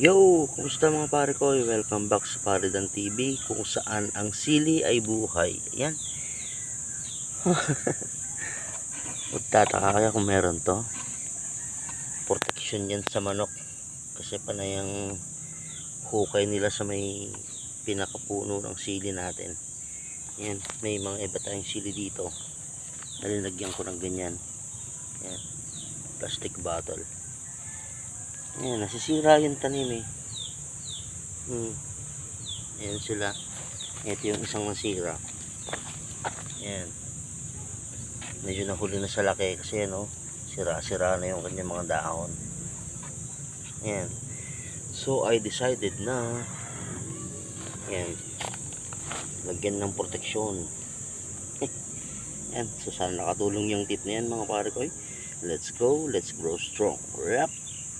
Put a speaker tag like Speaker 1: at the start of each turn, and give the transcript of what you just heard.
Speaker 1: Yo! Kumusta mga pare ko? Welcome back sa Paridan TV kung saan ang sili ay buhay. Ayan. Magtataka kaya kung meron to. Protection yan sa manok. Kasi panay ang hukay nila sa may pinakapuno ng sili natin. Ayan. May mga iba tayong sili dito. Nalinagyan ko ng ganyan. Ayan. Plastic bottle. Ayan, nasisira yung tanim eh. Hmm. Ayan sila. Ito yung isang nasira. Ayan. Medyo nahuli na sa laki kasi ano, sira-sira na yung kanyang mga dahon. Ayan. So, I decided na ayan, lagyan ng proteksyon. Ayan, so sana nakatulong yung tip na yan mga pare ko. Let's go, let's grow strong. Rap!